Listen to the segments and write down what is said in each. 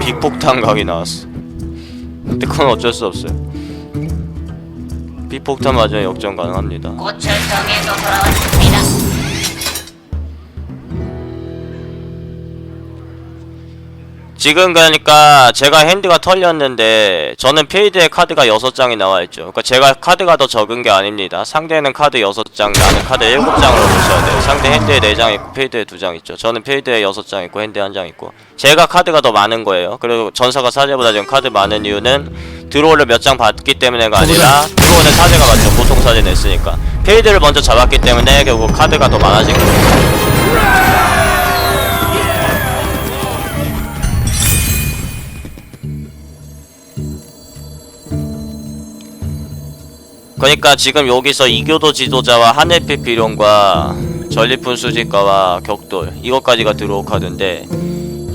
빅폭탄 각이 나왔어. 근데 그건 어쩔 수 없어요. 빅폭탄 맞으면 역전 가능합니다. 고철성에서 돌아왔습니다. 지금 그러니까 제가 핸드가 털렸는데 저는 페이드에 카드가 6장이 나와있죠. 그러니까 제가 카드가 더 적은 게 아닙니다. 상대는 카드 6장 나는 카드 7장으로 보셔야 돼요. 상대 핸드에 4장 있고 페이드에 2장 있죠. 저는 페이드에 6장 있고 핸드에 1장 있고. 제가 카드가 더 많은 거예요. 그리고 전사가 사제보다 지금 카드 많은 이유는 드로우를 몇 장 받기 때문에가 아니라 드로우는 사제가 맞죠. 보통 사제 냈으니까. 페이드를 먼저 잡았기 때문에 결국 카드가 더 많아진 거예요 그러니까 지금 여기서 이교도 지도자와 하늘빛 비룡과 전리품 수집가와 격돌 이것까지가 들어오 카드인데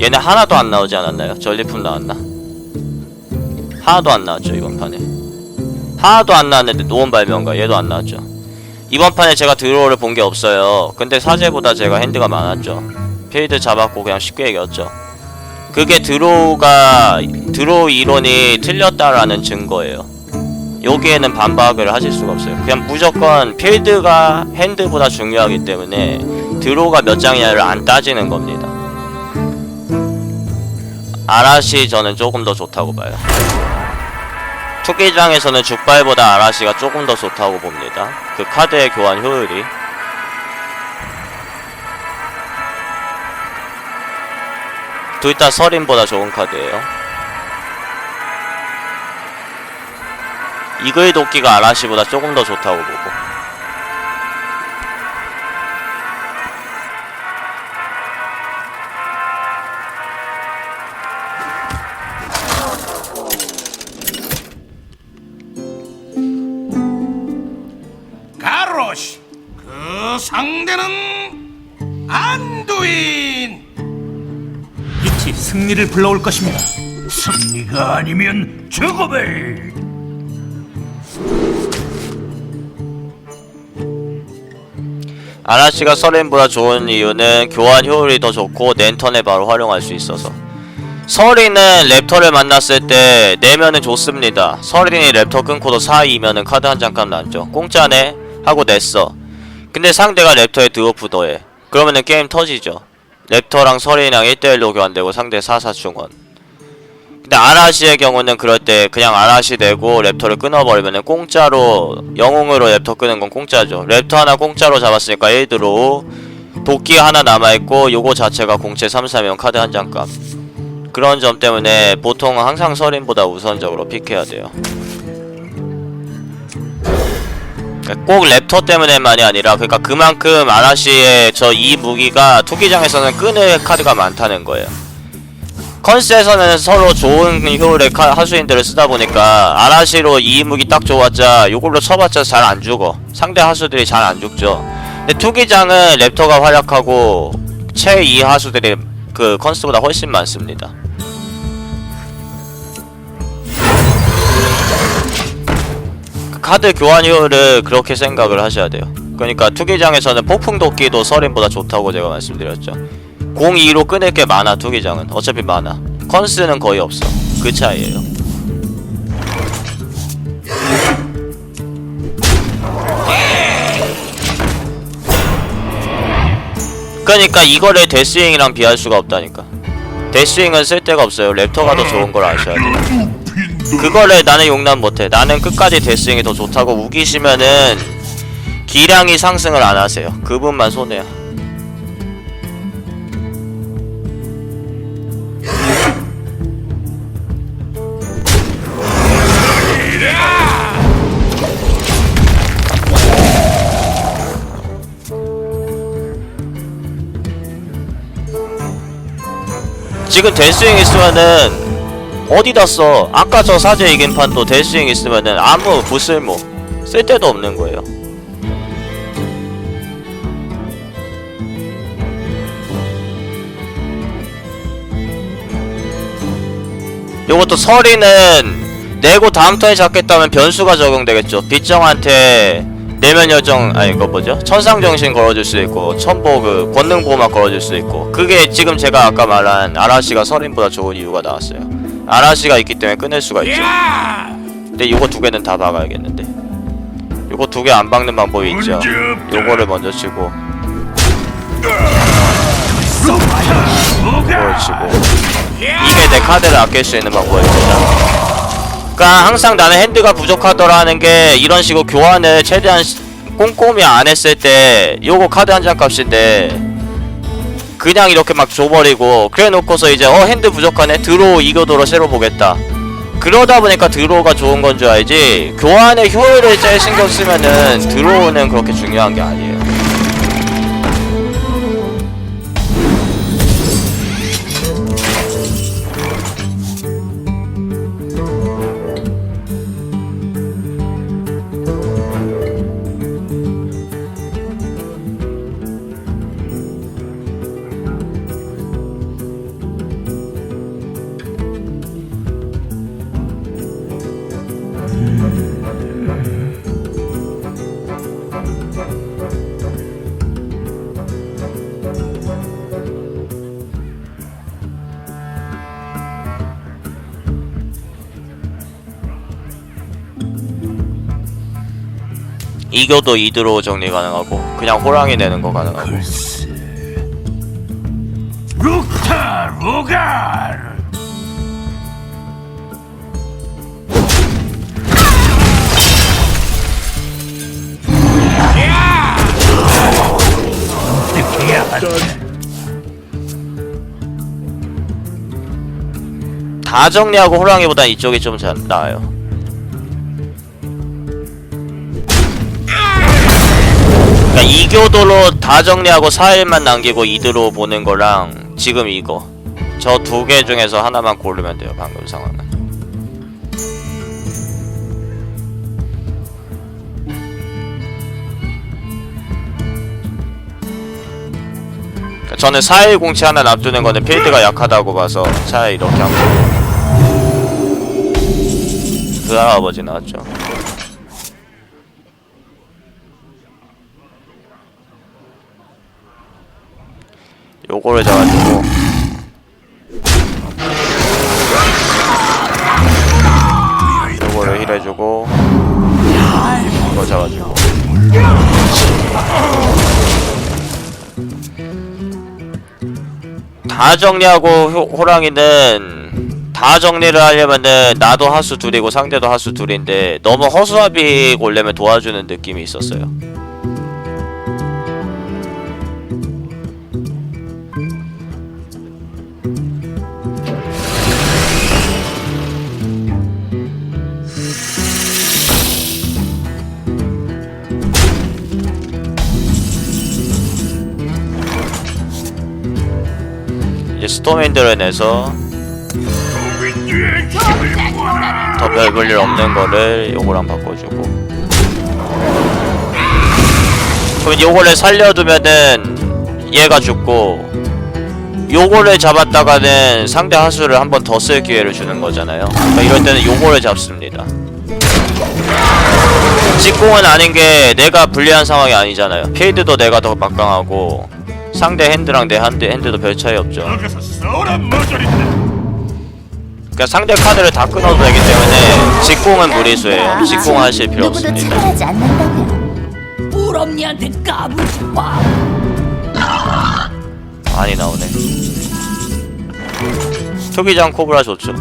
얘네 하나도 안 나오지 않았나요? 전리품 나왔나? 하나도 안 나왔죠 이번 판에. 하나도 안 나왔는데 노원 발명가 얘도 안 나왔죠. 이번 판에 제가 드로우를 본 게 없어요. 근데 사제보다 제가 핸드가 많았죠. 페이드 잡았고 그냥 쉽게 이겼죠. 그게 드로우가 드로우 이론이 틀렸다라는 증거예요 여기에는 반박을 하실 수가 없어요. 그냥 무조건 필드가 핸드보다 중요하기 때문에 드로우가 몇 장이냐를 안 따지는 겁니다. 아라시 저는 조금 더 좋다고 봐요. 투기장에서는 죽발보다 아라시가 조금 더 좋다고 봅니다. 그 카드의 교환 효율이. 둘 다 서린보다 좋은 카드예요. 이글 도끼가 아라시보다 조금 더 좋다고 보고 가로시 그 상대는 안두인 빛이 승리를 불러올 것입니다. 승리가 아니면 죽음을 아라시가 서린보다 좋은 이유는 교환 효율이 더 좋고 랜턴에 바로 활용할 수 있어서. 서린은 랩터를 만났을 때 내면은 좋습니다. 서린이 랩터 끊고도 4이면은 카드 한 장값 남죠. 공짜네 하고 냈어. 근데 상대가 랩터에 드워프 더해 그러면은 게임 터지죠. 랩터랑 서린이랑 1대1로 교환되고 상대 4사 중원 근데 아라시의 경우는 그럴 때 그냥 아라시 내고 랩터를 끊어버리면은 공짜로 영웅으로 랩터 끄는 건 공짜죠. 랩터 하나 공짜로 잡았으니까 1드로 도끼 하나 남아있고 요거 자체가 공채 3, 3면 카드 한 장값. 그런 점 때문에 보통 항상 서린보다 우선적으로 픽해야 돼요. 그러니까 꼭 랩터 때문에만이 아니라 그러니까 그만큼 아라시의 저 이 무기가 투기장에서는 끄는 카드가 많다는 거예요 컨스에서는 서로 좋은 효율의 카- 하수인들을 쓰다 보니까 아라시로 이 무기 딱 좋았자 요걸로 쳐봤자 잘 안 죽어. 상대 하수들이 잘 안 죽죠. 근데 투기장은 랩터가 활약하고 최2 하수들이 그 컨스보다 훨씬 많습니다. 그 카드 교환 효율을 그렇게 생각을 하셔야 돼요. 그러니까 투기장에서는 폭풍 도끼도 서린보다 좋다고 제가 말씀드렸죠 02로 끊을 게 많아 투기장은. 어차피 많아. 컨스는 거의 없어. 그 차이에요. 그러니까 이거를 데스윙이랑 비할 수가 없다니까. 데스윙은 쓸데가 없어요. 랩터가 더 좋은 걸 아셔야 돼요. 그거를 나는 용납 못해. 나는 끝까지 데스윙이 더 좋다고 우기시면은 기량이 상승을 안 하세요. 그분만 손해야 지금 데스윙 있으면은 어디다 써? 아까 저 사제 이긴 판도 데스윙 있으면은 아무 부쓸모 쓸데도 없는 거예요. 요것도 서리는 내고 다음 턴에 잡겠다면 변수가 적용되겠죠. 빗정한테 내면 여정 아니 이거 뭐죠? 천상 정신 걸어줄 수 있고 천보 그 권능 보호막 걸어줄 수 있고 그게 지금 제가 아까 말한 아라시가 서린보다 좋은 이유가 나왔어요. 아라시가 있기 때문에 끊을 수가 있죠. 야! 근데 요거 두 개는 다 박아야겠는데. 요거 두 개 안 박는 방법이 있죠. 요거를 먼저 치고? 요걸 치고 이게 내 카드를 아낄 수 있는 방법입니다. 그러니까 항상 나는 핸드가 부족하더라 하는 게 이런 식으로 교환을 최대한 시- 꼼꼼히 안 했을 때 요거 카드 한 장 값인데 그냥 이렇게 막 줘버리고 그래 놓고서 이제 어 핸드 부족하네. 드로우 이교도로 새로 보겠다. 그러다 보니까 드로우가 좋은 건 줄 알지? 교환의 효율을 제일 신경 쓰면은 드로우는 그렇게 중요한 게 아니에요 이교도 이드로우 정리 가능하고 그냥 호랑이 내는 거 가능하고. 룩타 로갈. 다 정리하고 호랑이보단 이쪽이 좀 잘 나아요. 그러니까 이교도로 다 정리하고 4일만 남기고 이드로 보는 거랑 지금 이거. 저 두 개 중에서 하나만 고르면 돼요 방금 상황은. 그러니까 저는 4일 공치 하나 놔두는 거는 필드가 약하다고 봐서 차라리 이렇게 한 거예요 그 할아버지 나왔죠 요거를 잡아주고. 요거를 힐해주고. 이거 잡아주고. 다 정리하고 호, 호랑이는 다 정리를 하려면은 나도 하수 둘이고 상대도 하수 둘인데 너무 허수아비 골렘을 도와주는 느낌이 있었어요. 스톰핸들을 내서 우리의 힘을 모아라. 더별 볼 일 없는 거를 요거랑 바꿔주고. 그럼 요거를 살려두면은 얘가 죽고 요거를 잡았다가는 상대 하수를 한 번 더 쓸 기회를 주는 거잖아요. 그러니까 이럴 때는 요거를 잡습니다. 직공은 아닌 게 내가 불리한 상황이 아니잖아요. 필드도 내가 더 막강하고 상대 핸드랑 내 핸드, 핸드도 별 차이 없죠. 그러니까 상대 카드를 다 끊어도 되기 때문에 직공은 무리수예요. 직공하실 필요 없습니다. 차별하지 않는다고요. 부럽니한테 까불지 마. 많이 나오네. 초기장 코브라 좋죠.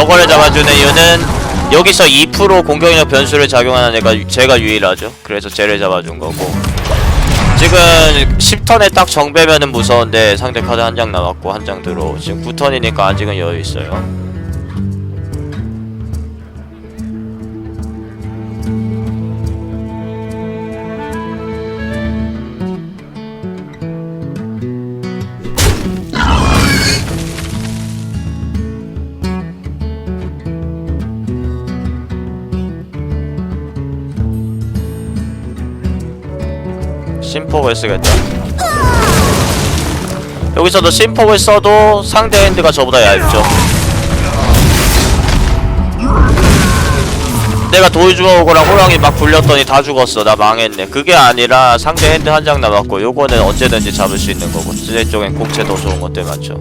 저거를 잡아주는 이유는 여기서 2% 공격력 변수를 작용하는 애가 유- 제가 유일하죠. 그래서 쟤를 잡아준 거고. 지금 10턴에 딱 정배면은 무서운데 상대 카드 한 장 남았고 한 장 들어. 지금 9턴이니까 아직은 여유 있어요. 심폭을 쓰겠다 여기서도 심폭을 써도 상대 핸드가 저보다 얇죠? 내가 도이주먹이랑 호랑이 막 굴렸더니 다 죽었어. 나 망했네. 그게 아니라 상대 핸드 한 장 남았고 요거는 언제든지 잡을 수 있는 거고 제 쪽엔 공채 더 좋은 것들 많죠.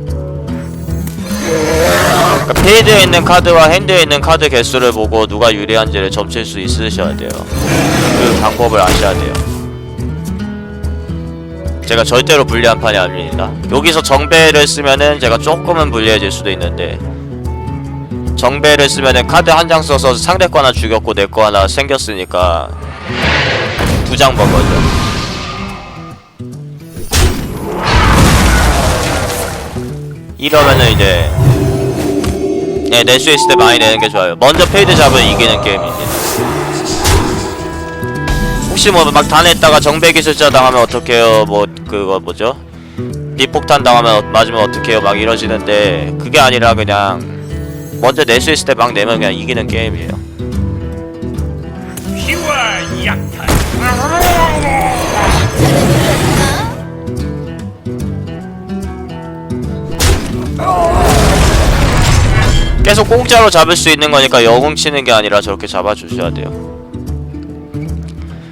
그러니까 페이드에 있는 카드와 핸드에 있는 카드 개수를 보고 누가 유리한지를 점칠 수 있으셔야 돼요. 그 방법을 아셔야 돼요 제가 절대로 불리한 판이 아닙니다 여기서 정배를 쓰면은 제가 조금은 불리해질 수도 있는데 정배를 쓰면은 카드 한 장 써서 상대 거 하나 죽였고 내 거 하나 생겼으니까 두 장 번 거죠 이러면은 이제 네, 낼수 있을 때 많이 내는 게 좋아요. 먼저 페이드 잡으면 이기는 게임입니다. 혹시 뭐막다 냈다가 정배 기술자 당하면 어떡해요? 뭐 그거 뭐죠? 비폭탄 당하면 어- 맞으면 어떡해요? 막 이러시는데 그게 아니라 그냥 먼저 낼 수 있을 때 막 내면 그냥 이기는 게임이에요. 계속 공짜로 잡을 수 있는 거니까 영웅 치는 게 아니라 저렇게 잡아주셔야 돼요.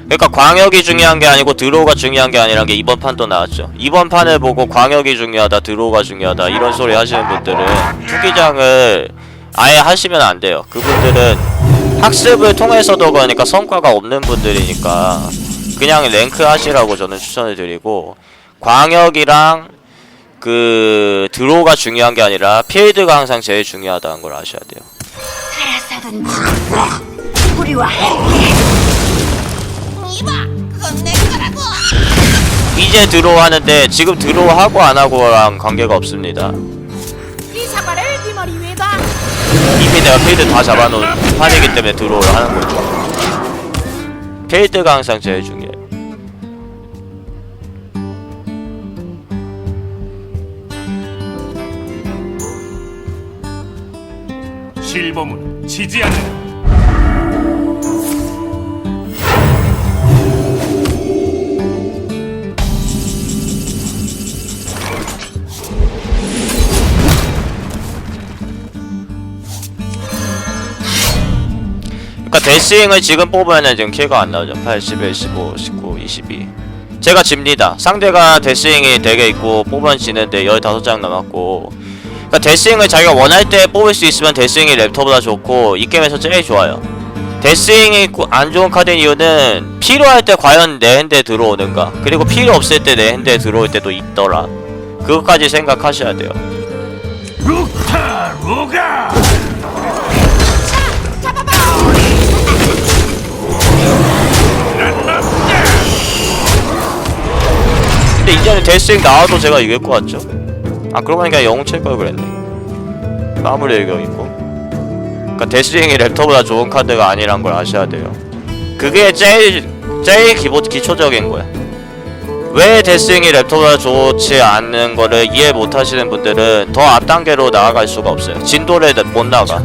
그러니까 광역이 중요한 게 아니고 드로우가 중요한 게 아니란 게 이번 판도 나왔죠. 이번 판을 보고 광역이 중요하다, 드로우가 중요하다 이런 소리 하시는 분들은 투기장을 아예 하시면 안 돼요. 그분들은 학습을 통해서도 그러니까 성과가 없는 분들이니까 그냥 랭크 하시라고 저는 추천을 드리고 광역이랑 그 드로우가 중요한 게 아니라 필드가 항상 제일 중요하다는 걸 아셔야 돼요. 이봐, 그건 내 거라고. 이제 드로우 하는데 지금 드로우 하고 안 하고랑 관계가 없습니다. 이 사과를 네 머리 위에 봐. 이미 내가 필드 다 잡아놓은 판이기 때문에 드로우를 하는 거죠. 필드가 항상 제일 중요해요. 실버문은 지지 않는다. 스윙을 지금 뽑으면은 지금 킬가 안 나오죠. 81, 15, 19, 22. 제가 집니다. 상대가 데스윙이 되게 있고 뽑으면 지는데 15장 남았고 그러니까 데스윙을 자기가 원할 때 뽑을 수 있으면 데스윙이 랩터보다 좋고 이 게임에서 제일 좋아요. 데스윙이 구- 안 좋은 카드인 이유는 필요할 때 과연 내 핸드에 들어오는가 그리고 필요 없을 때 내 핸드에 들어올 때도 있더라. 그것까지 생각하셔야 돼요. 루타 루가. 이제는 데스윙 나와도 제가 이길 것 같죠? 아 그러고 보니까 영웅 칠걸 그랬네. 마무리 있고. 그니까 데스윙이 랩터보다 좋은 카드가 아니란 걸 아셔야 돼요. 그게 제일 제일 기본 기초적인 거야. 왜 데스윙이 랩터보다 좋지 않는 거를 이해 못 하시는 분들은 더 앞단계로 나아갈 수가 없어요. 진도를 못 나가.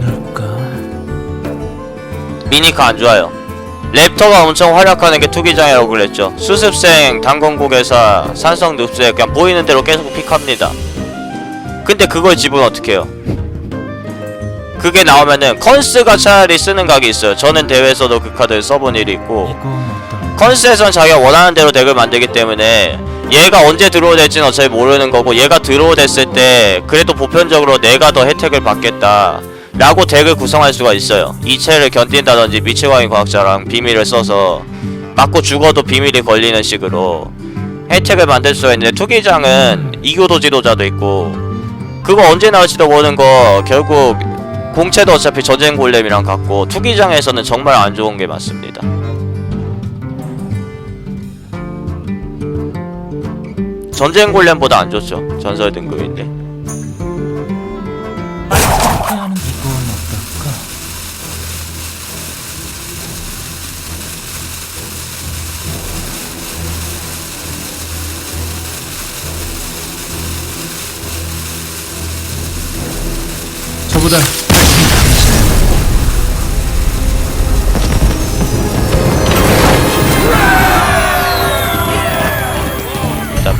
미니카 안 좋아요 랩터가 엄청 활약하는 게 투기장이라고 그랬죠. 수습생, 당건고개사, 산성 늪새 그냥 보이는 대로 계속 픽합니다. 근데 그걸 집은 어떻게 해요? 그게 나오면은 컨스가 차라리 쓰는 각이 있어요. 저는 대회에서도 그 카드를 써본 일이 있고 컨스에선 자기가 원하는 대로 덱을 만들기 때문에 얘가 언제 들어오 될지는 어차피 모르는 거고 얘가 들어오 됐을 때 그래도 보편적으로 내가 더 혜택을 받겠다 라고 덱을 구성할 수가 있어요. 이체를 견딘다든지 미치광이 과학자랑 비밀을 써서 맞고 죽어도 비밀이 걸리는 식으로 혜택을 만들 수가 있는데 투기장은 이교도 지도자도 있고 그거 언제 나올지도 모르는 거 결국 공채도 어차피 전쟁 골렘이랑 같고 투기장에서는 정말 안 좋은 게 맞습니다. 전쟁 골렘보다 안 좋죠. 전설 등급인데 보다 강해져요.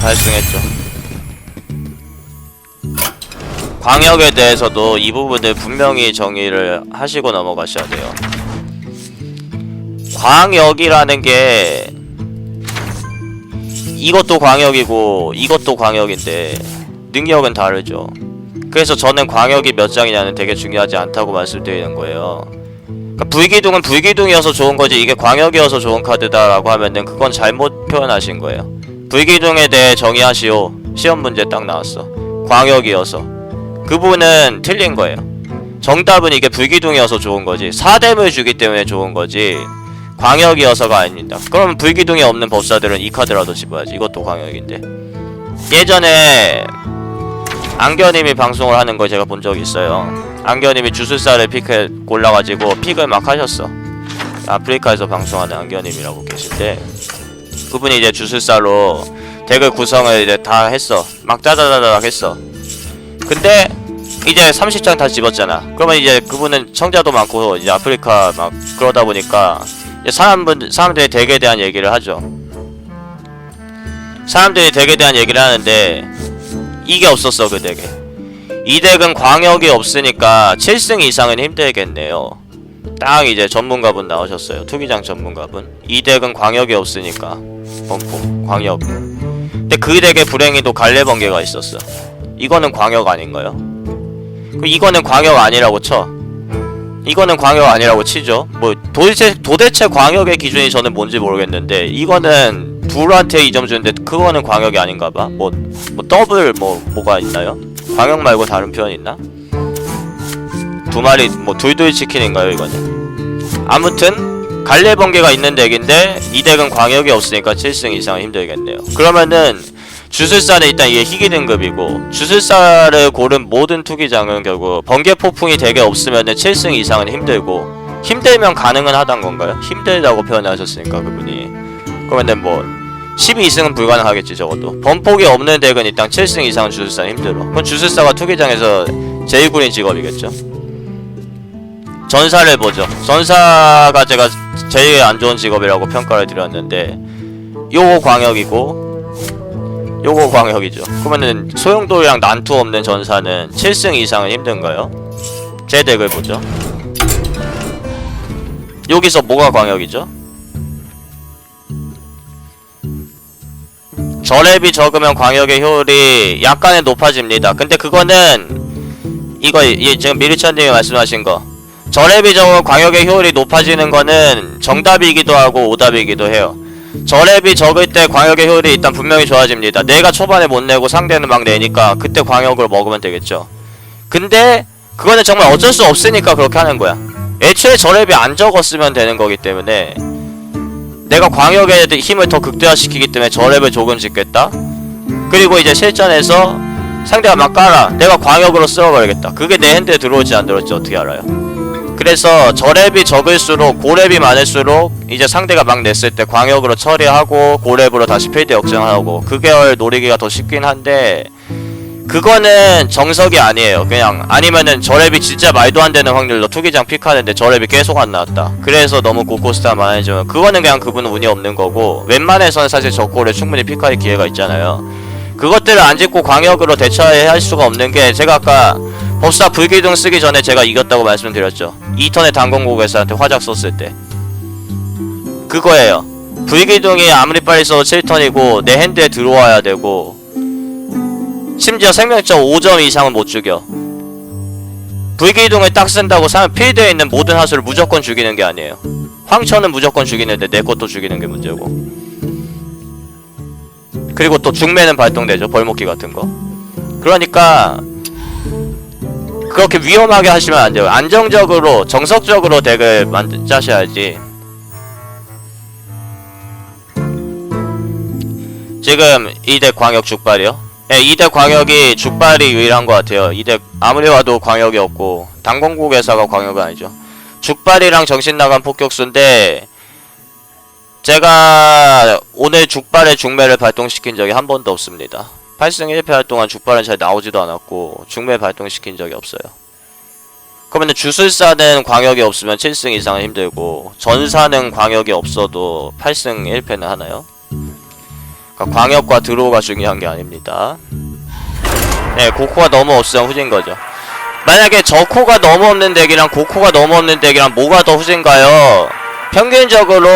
8승했죠. 광역에 대해서도 이 부분을 분명히 정의를 하시고 넘어가셔야 돼요. 광역이라는 게 이것도 광역이고 이것도 광역인데 능력은 다르죠. 그래서 저는 광역이 몇 장이냐는 되게 중요하지 않다고 말씀드리는 거예요. 그러니까 불기둥은 불기둥이어서 좋은 거지 이게 광역이어서 좋은 카드다라고 하면은 그건 잘못 표현하신 거예요. 불기둥에 대해 정의하시오. 시험 문제 딱 나왔어. 광역이어서. 그 부분은 틀린 거예요. 정답은 이게 불기둥이어서 좋은 거지. 사뎀을 주기 때문에 좋은 거지. 광역이어서가 아닙니다. 그러면 불기둥이 없는 법사들은 이 카드라도 집어야지. 이것도 광역인데. 예전에 안겨님이 방송을 하는 걸 제가 본 적이 있어요. 안겨님이 주술사를 픽해 골라가지고 픽을 막 하셨어. 아프리카에서 방송하는 안겨님이라고 계신데 그분이 이제 주술사로 덱을 구성을 이제 다 했어. 막 짜자자작 했어. 근데 이제 30장 다 집었잖아. 그러면 이제 그분은 청자도 많고 이제 아프리카 막 그러다 보니까 사람분 사람들이 덱에 대한 얘기를 하죠. 사람들이 덱에 대한 얘기를 하는데 이게 없었어 그 덱에. 이 덱은 광역이 없으니까 7승 이상은 힘들겠네요. 딱 이제 전문가분 나오셨어요. 투기장 전문가분. 이 덱은 광역이 없으니까 범포 광역. 근데 그 덱에 불행히도 갈래번개가 있었어. 이거는 광역 아닌가요? 그 이거는 광역 아니라고 쳐. 이거는 광역 아니라고 치죠. 뭐 도대체 도대체 광역의 기준이 저는 뭔지 모르겠는데 이거는 둘한테 2점 주는데 그거는 광역이 아닌가 봐. 뭐, 뭐 더블 뭐 뭐가 있나요? 광역 말고 다른 표현 있나? 두 마리 뭐 둘둘 치킨인가요 이거는? 아무튼 갈래 번개가 있는 덱인데 이 덱은 광역이 없으니까 7승 이상은 힘들겠네요. 그러면은 주술사는 일단 이게 희귀 등급이고 주술사를 고른 모든 투기장은 결국 번개 폭풍이 덱에 없으면은 7승 이상은 힘들고 힘들면 가능은 하단 건가요? 힘들다고 표현하셨으니까 그분이 그러면은 뭐 12승은 불가능하겠지 적어도 번폭이 없는 덱은 일단 7승 이상은 주술사는 힘들어 그럼 주술사가 투기장에서 제일 구린 직업이겠죠 전사를 보죠 전사가 제가 제일 안 좋은 직업이라고 평가를 드렸는데 요거 광역이고 요거 광역이죠. 그러면은 소용돌이랑 난투 없는 전사는 7승 이상은 힘든가요? 제 덱을 보죠. 여기서 뭐가 광역이죠? 저랩이 적으면 광역의 효율이 약간은 높아집니다. 근데 그거는 이거 이 지금 미리천님이 말씀하신 거 저랩이 적으면 광역의 효율이 높아지는 거는 정답이기도 하고 오답이기도 해요. 저랩이 적을 때 광역의 효율이 일단 분명히 좋아집니다. 내가 초반에 못 내고 상대는 막 내니까 그때 광역을 먹으면 되겠죠. 근데 그거는 정말 어쩔 수 없으니까 그렇게 하는 거야. 애초에 저랩이 안 적었으면 되는 거기 때문에 내가 광역의 힘을 더 극대화시키기 때문에 저랩을 조금 짓겠다. 그리고 이제 실전에서 상대가 막 깔아. 내가 광역으로 쓸어버리겠다. 그게 내 핸드에 들어올지 안 들어올지 어떻게 알아요? 그래서 저랩이 적을수록 고랩이 많을수록 이제 상대가 막 냈을 때 광역으로 처리하고 고랩으로 다시 필드 역전하고 그 계열 노리기가 더 쉽긴 한데 그거는 정석이 아니에요. 그냥 아니면은 저랩이 진짜 말도 안 되는 확률로 투기장 픽하는데 저랩이 계속 안 나왔다. 그래서 너무 고코스타 많아지면 그거는 그냥 그분은 운이 없는 거고 웬만해서는 사실 저골에 충분히 픽할 기회가 있잖아요. 그것들을 안 짓고 광역으로 대처할 수가 없는 게 제가 아까 법사 불기둥 쓰기 전에 제가 이겼다고 말씀드렸죠. 2턴에 당공고개사한테 화작 썼을 때. 그거예요. 불기둥이 아무리 빨리 써도 7턴이고 내 핸드에 들어와야 되고 심지어 생명점 5점 이상은 못 죽여 불기둥을 딱 쓴다고 사면 필드에 있는 모든 하수를 무조건 죽이는 게 아니에요 황천은 무조건 죽이는데 내 것도 죽이는 게 문제고 그리고 또 중매는 발동되죠 벌목기 같은 거 그러니까 그렇게 위험하게 하시면 안 돼요. 안정적으로 정석적으로 덱을 만 짜셔야지. 지금 이덱 광역 죽발이요? 예, 이덱 광역이 죽발이 유일한 것 같아요. 이덱 아무리 와도 광역이 없고 당공국에서가 광역은 아니죠. 죽발이랑 정신 나간 폭격수인데 제가 오늘 죽발의 중매를 발동시킨 적이 한 번도 없습니다. 8승 1패 할 동안 죽발은 잘 나오지도 않았고 중매 발동시킨 적이 없어요. 그러면 주술사는 광역이 없으면 7승 이상은 힘들고 전사는 광역이 없어도 8승 1패는 하나요? 그러니까 광역과 드로우가 중요한 게 아닙니다. 네, 고코가 너무 없으면 후진 거죠. 만약에 저 코가 너무 없는 덱이랑 고코가 너무 없는 덱이랑 뭐가 더 후진가요? 평균적으로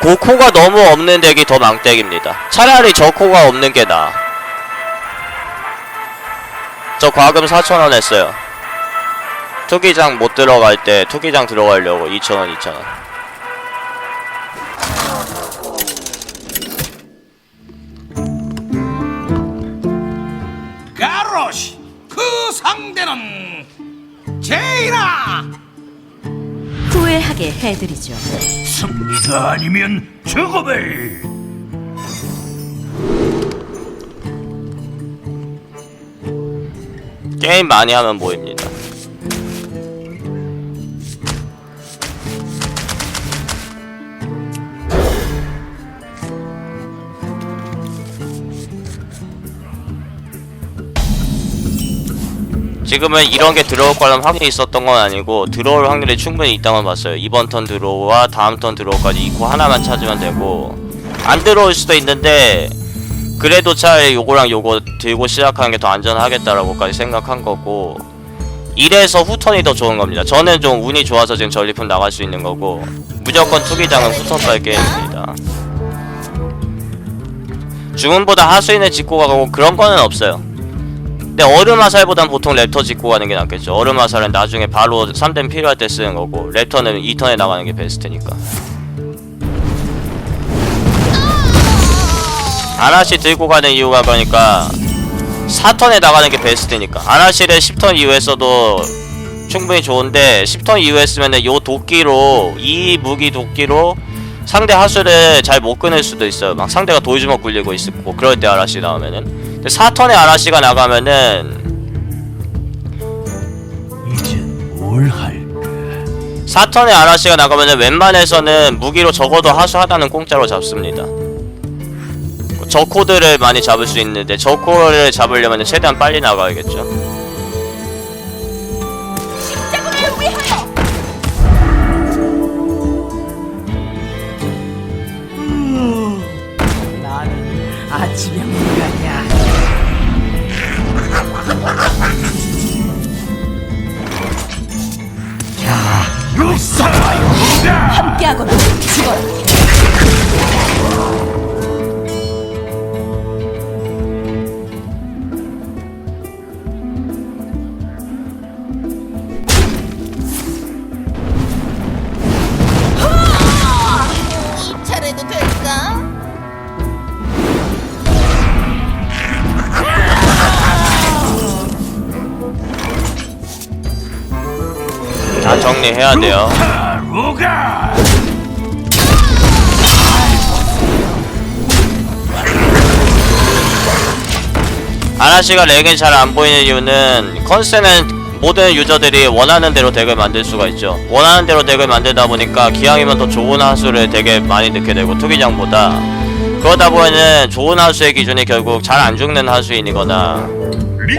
고코가 너무 없는 덱이 더 망덱입니다. 차라리 저 코가 없는 게 나아. 저 과금 4,000원 했어요. 투기장 못 들어갈 때 투기장 들어가려고 2,000원, 2,000원. 가로시 그 상대는 제이라 후회하게 해드리죠. 승리가 아니면 죽음을 게임 많이 하면 모입니다. 지금은 이런 게 들어올 거라는 확률이 있었던 건 아니고 들어올 확률이 충분히 있다고 봤어요. 이번 턴 들어오와 다음 턴 들어오까지 이코 하나만 찾으면 되고 안 들어올 수도 있는데 그래도 차라리 요거랑 요거 들고 시작하는 게 더 안전하겠다라고까지 생각한 거고 이래서 후턴이 더 좋은 겁니다. 저는 좀 운이 좋아서 지금 전리품 나갈 수 있는 거고 무조건 투기장은 후턴 빨 게임입니다. 주문보다 하수인을 짓고 가고 그런 거는 없어요. 근데 얼음 화살보단 보통 랩터 짓고 가는 게 낫겠죠. 얼음 화살은 나중에 바로 3댐 필요할 때 쓰는 거고 랩터는 2턴에 나가는 게 베스트니까. 아나시 들고 가는 이유가 그러니까 4턴에 나가는 게 베스트니까 아나시를 10턴 이후에 써도 충분히 좋은데 10턴 이후에 쓰면은 요 도끼로 이 무기 도끼로 상대 하수를 잘 못 끊을 수도 있어요 막 상대가 도이주먹 굴리고 있고 그럴 때 아라시 나오면은 4턴에 아라시가 나가면은 이제 뭘 할까 4턴에 아라시가 나가면은 웬만해서는 무기로 적어도 하수 하나는 공짜로 잡습니다. 저 코드를 많이 잡을 수 있는데 저 코드를 잡으려면 최대한 빨리 나가야겠죠. 나는 아침형 다 정리해야 돼요. 아라시가 렉이 잘 안 보이는 이유는 컨셉은 모든 유저들이 원하는 대로 덱을 만들 수가 있죠. 원하는 대로 덱을 만들다 보니까 기왕이면 더 좋은 하수를 되게 많이 넣게 되고 투기장보다. 그러다 보면은 좋은 하수의 기준이 결국 잘 안 죽는 하수인이거나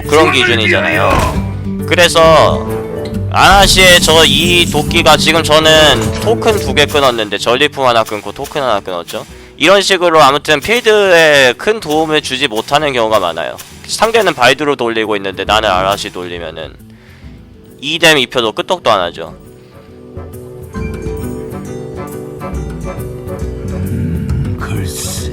그런 기준이잖아요. 그래서 아나시의 저 이 도끼가 지금 저는 토큰 두 개 끊었는데 전리품 하나 끊고 토큰 하나 끊었죠. 이런 식으로 아무튼 필드에 큰 도움을 주지 못하는 경우가 많아요. 상대는 바이드로 돌리고 있는데 나는 아라시 돌리면은 2댐 2표도 끄떡도 안 하죠. 글쎄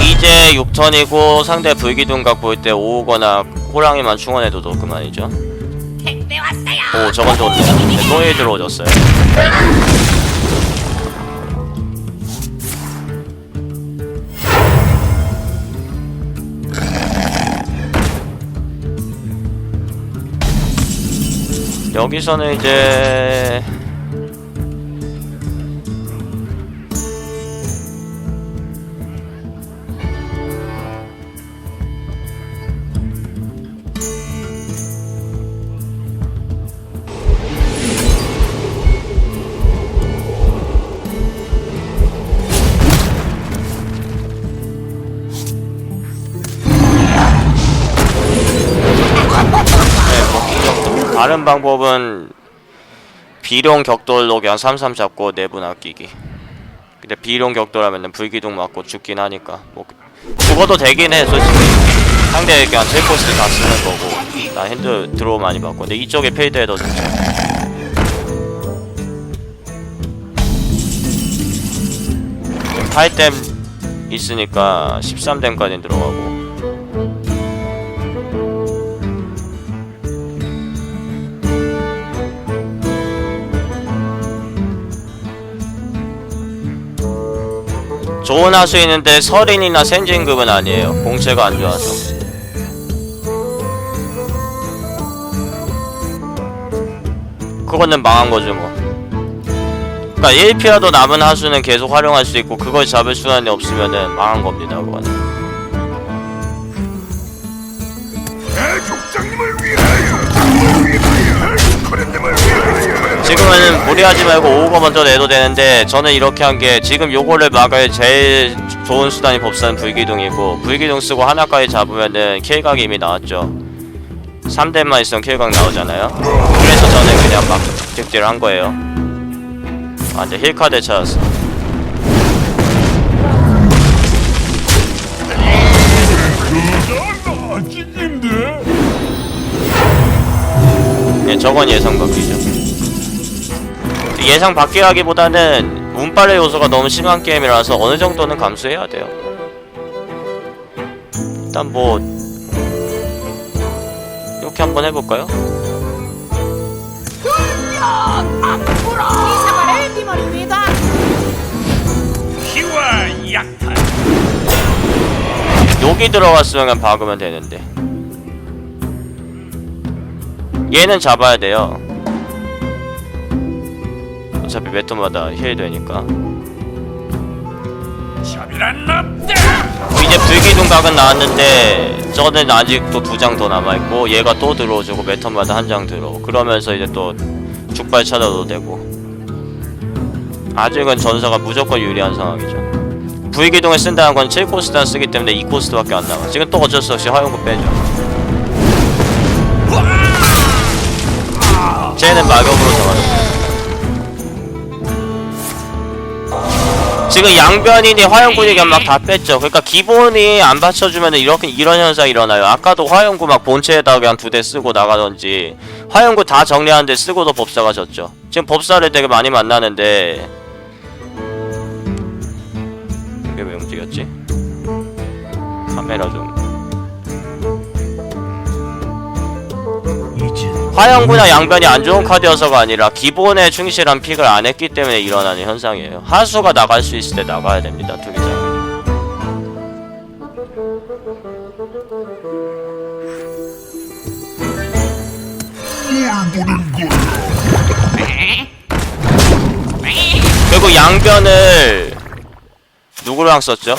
이제 6턴이고 상대 불기둥각 볼때 오거나 호랑이만 충원해도 도 그만이죠. 오 저건 좋네요. 네, 또일 들어오졌어요. 여기서는 이제 다른 방법은 비룡 격돌로 그냥 삼삼 잡고 내분 아끼기. 근데 비룡 격돌하면은 불기둥 맞고 죽긴 하니까 뭐 죽어도 되긴 해 솔직히. 상대 그냥 텔코스 다 쓰는 거고. 나 핸드 드로우 많이 받고. 근데 이쪽에 페이드에 더 좋죠. 지금 8댐 있으니까 13댐까지 들어가고 좋은 하수 있는데 서린이나 센진급은 아니에요. 공채가 안 좋아서. 그거는 망한 거죠 뭐. 그니까 1피라도 남은 하수는 계속 활용할 수 있고 그걸 잡을 수단이 없으면은 망한 겁니다 그거는 무리하지 말고 오우거 먼저 내도 되는데 저는 이렇게 한 게 지금 요거를 막을 제일 좋은 수단이 법사는 불기둥이고 불기둥 쓰고 하나까지 잡으면은 킬각이 이미 나왔죠. 3대만 있으면 킬각 나오잖아요. 그래서 저는 그냥 막 득딜을 한 거예요. 아 이제 힐카드 찾았어. 예, 저건 예상 바뀌죠 예상 바뀌라기보다는 운빨의 요소가 너무 심한 게임이라서 어느 정도는 감수해야 돼요. 일단 뭐 이렇게 한번 해볼까요? 약탈 여기 들어갔으면 박으면 되는데 얘는 잡아야 돼요. 어차피 매트마다 힐 되니까. 납다 이제 불기둥 각은 나왔는데 저는 아직도 두 장 더 남아있고 얘가 또 들어오고 매턴마다 한 장 들어 그러면서 이제 또 죽발 찾아도 되고. 아직은 전사가 무조건 유리한 상황이죠. 불기둥을 쓴다는 건 7코스단 쓰기 때문에 2코스밖에 안 나와 지금 또 어쩔 수 없이 화용구 빼죠. 쟤는 마격으로 잡아줬 지금 양변이니 화염군이 그냥 막다 뺐죠. 그러니까 기본이 안 받쳐주면 이렇게 이런 현상이 일어나요. 아까도 화염구 막 본체에다가 그냥 두 대 쓰고 나가던지 화염구 다 정리하는데 쓰고도 법사가 졌죠. 지금 법사를 되게 많이 만나는데 이게 왜 움직였지? 카메라 좀 화염구나 양변이 안 좋은 카드여서가 아니라 기본에 충실한 픽을 안 했기 때문에 일어나는 현상이에요. 하수가 나갈 수 있을 때 나가야 됩니다. 투기장. 그리고 양변을 누구랑 썼죠?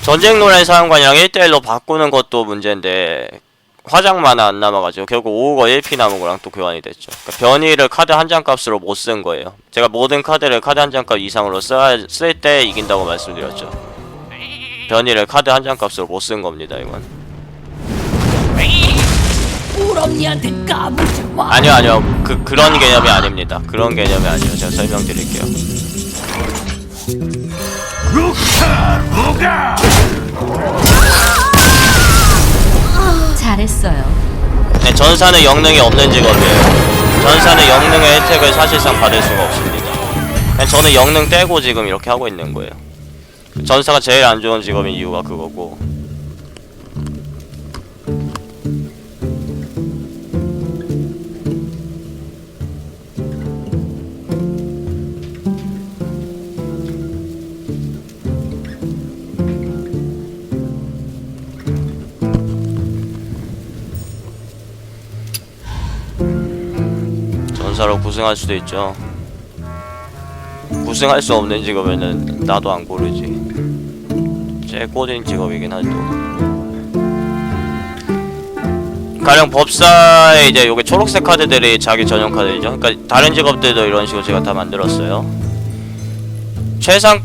전쟁 노란 사령관이랑 1대1로 바꾸는 것도 문제인데 화장만 안 남아가지고 결국 5가 1피 남은 거랑 또 교환이 됐죠. 그러니까 변이를 카드 한 장 값으로 못 쓴 거예요. 제가 모든 카드를 카드 한 장 값 이상으로 쓸때 이긴다고 말씀드렸죠. 변이를 카드 한 장 값으로 못 쓴 겁니다, 이건. 아니요, 아니요. 그, 그런 개념이 아닙니다. 그런 개념이 아니에요. 제가 설명드릴게요. 루카 루가 전사는 영능이 없는 직업이에요. 전사는 영능의 혜택을 사실상 받을 수가 없습니다. 그냥 저는 영능 떼고 지금 이렇게 하고 있는 거예요. 전사가 제일 안 좋은 직업인 이유가 그거고. 구승할 수도 있죠. 구승할 수 없는 직업에는 나도 안 고르지. 제 꼴인 직업이긴 하죠. 가령 법사의 이제 요게 초록색 카드들이 자기 전용 카드죠. 그러니까 다른 직업들도 이런 식으로 제가 다 만들었어요. 최상